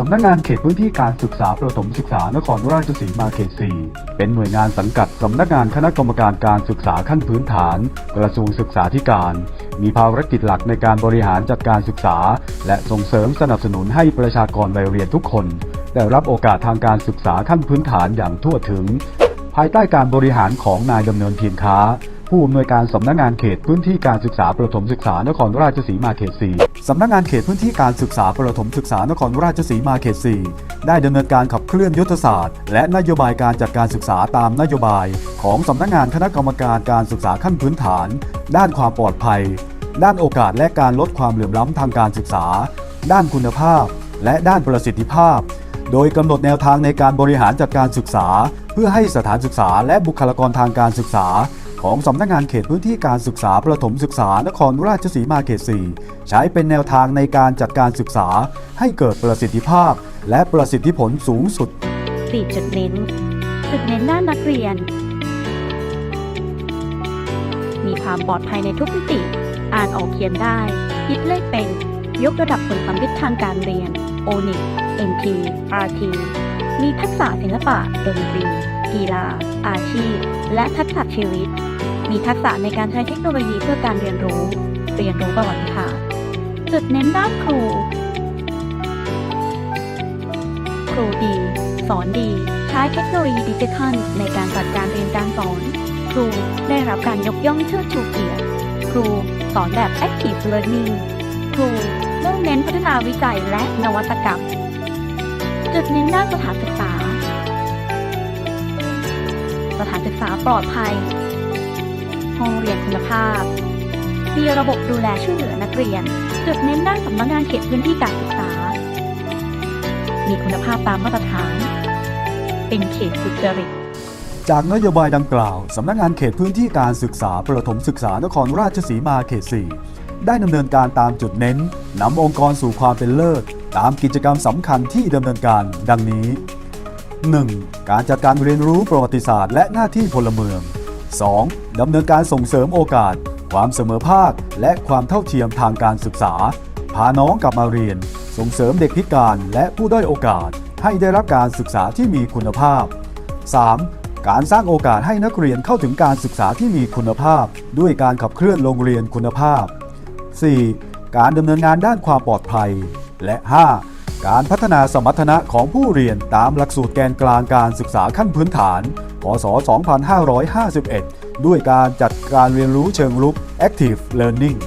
สำนักงานเขตพื้นที่การศึกษาประถมศึกษานครราชสีมาเขต 4 เป็นหน่วยงานสังกัดสำนักงานคณะกรรมการการศึกษาขั้นพื้นฐาน กระทรวงศึกษาธิการ มีภารกิจหลักในการบริหารจัดการศึกษา และส่งเสริมสนับสนุนให้ประชากรวัยเรียนทุกคน ได้รับโอกาสทางการศึกษาขั้นพื้นฐานอย่างทั่วถึง ภายใต้การบริหารของนายดำเนินเพียรค้า ผู้อำนวยการสำนักงานเขตพื้นที่การศึกษาประถมศึกษานครราชสีมาเขต 4 สำนักงานเขตพื้นที่การศึกษาประถมศึกษานครราชสีมาเขต 4 ได้ดำเนินการขับเคลื่อนยุทธศาสตร์ และนโยบายการจัดการศึกษาตามนโยบาย ของสำนักงานคณะกรรมการการศึกษาขั้นพื้นฐาน ด้านความปลอดภัย ด้านโอกาสและการลดความเหลื่อมล้ำทางการศึกษา ด้านคุณภาพ และด้านประสิทธิภาพ โดยกำหนดแนวทางในการบริหารจัดการศึกษา เพื่อให้สถานศึกษาและบุคลากรทางการศึกษา ของสำนักงานเขตพื้นที่การศึกษาประถมศึกษานครราชสีมาเขต 4 ใช้เป็นแนวทางในการจัดการศึกษา ให้เกิดประสิทธิภาพ และประสิทธิผลสูงสุด4จุดเน้นจุดเน้นด้านนักเรียน มีความปลอดภัยในทุกมิติ อ่านออกเขียนได้ คิดเลขเป็น ยกระดับผลสำลิดทางการเรียน o n i c NT RT มีทักษะศิลปะดนตรีกีฬา อาชีพ และทักษะชีวิต มีทักษะในการใช้เทคโนโลยีเพื่อการเรียนรู้ เรียนรู้ประวัติศาสตร์จุดเน้นด้านครู ครูดี สอนดี ใช้เทคโนโลยีดิจิทัล ในการจัดการเรียนการสอน ครูได้รับการยกย่องเชิดชูเกียรติ ครูสอนแบบ active learning ครูมุ่งเน้นพัฒนาวิจัยและนวัตกรรม จุดเน้นด้านสถานศึกษา สถานศึกษาปลอดภัย ห้องเรียนคุณภาพ มีระบบดูแลช่วยเหลือนักเรียน จุดเน้นด้านสำนักงานเขตพื้นที่การศึกษา มีคุณภาพตามมาตรฐาน เป็นเขตสุจริตจากนโยบายดังกล่าว สำนักงานเขตพื้นที่การศึกษา ประถมศึกษานครราชสีมาเขต 4 ได้ดำเนินการตามจุดเน้นนำองค์กรสู่ความเป็นเลิศ ตามกิจกรรมสำคัญที่ดำเนินการ ดังนี้ 1. การจัดการเรียนรู้ประวัติศาสตร์และหน้าที่พลเมือง 2. ดำเนินการส่งเสริมโอกาส ความเสมอภาค และความเท่าเทียมทางการศึกษา พาน้องกลับมาเรียน ส่งเสริมเด็กพิการและผู้ด้อยโอกาส ให้ได้รับการศึกษาที่มีคุณภาพ 3. การสร้างโอกาสให้นักเรียนเข้าถึงการศึกษาที่มีคุณภาพ ด้วยการขับเคลื่อนโรงเรียนคุณภาพ 4. การดำเนินงานด้านความปลอดภัย และ 5. การพัฒนาสมรรถนะของผู้เรียนตามหลักสูตรแกนกลางการศึกษาขั้นพื้นฐาน ศ 2551 ด้วยการจัดการเรียนรู้เชิงรุก Active Learning